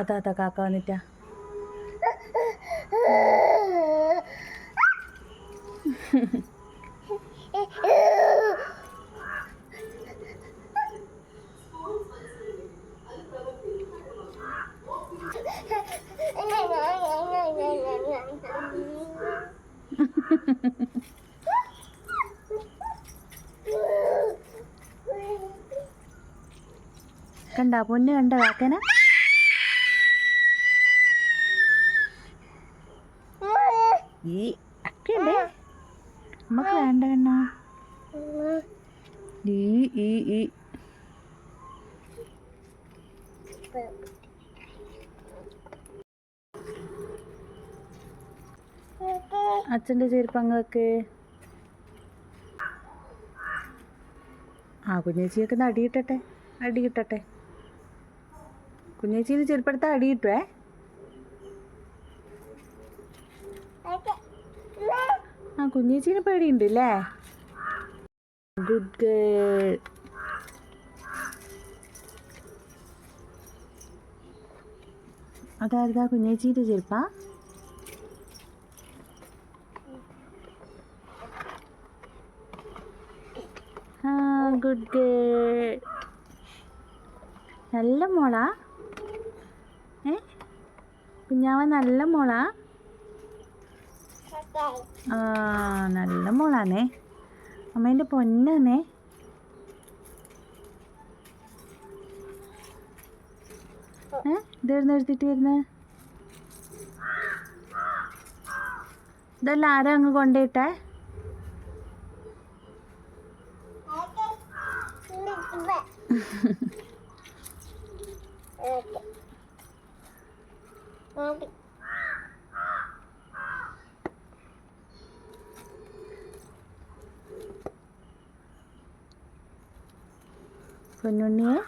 അതാ അതാ കാക്ക വന്നിട്ടാ. കണ്ട പൊന്ന് കണ്ട കാക്കന? ഈ അക്കണ്ടേ നമുക്ക് വേണ്ട കണ്ണ. ഈ ഈ ഈ. അച്ഛന്റെ ചെരുപ്പ് അങ്ങ് ആ കുഞ്ഞേച്ചിയൊക്കെ ഒന്ന് അടി കിട്ടട്ടെ അടി കിട്ടട്ടെ കുഞ്ഞേച്ചിന് ചെരുപ്പെടുത്താൽ അടി കിട്ടുവേ ആ കുഞ്ഞേച്ചിന് പേടിയുണ്ട് അല്ലേ ഗുഡ് ഗേൾ അതാരതാ കുഞ്ഞേച്ചിയുടെ ചെരുപ്പാ ഗുഡ് ഗേൾ നല്ല മോളാ? ഏ? കുഞ്ഞാവ നല്ല മോളാ? ആ നല്ല മോളാണേ അമ്മേന്റെ പൊന്നാണേ ഏ ഇതെവിടുന്ന് എടുത്തിട്ട് വരുന്നത് ഇതെല്ലാം ആരാ അങ്ങ് sonone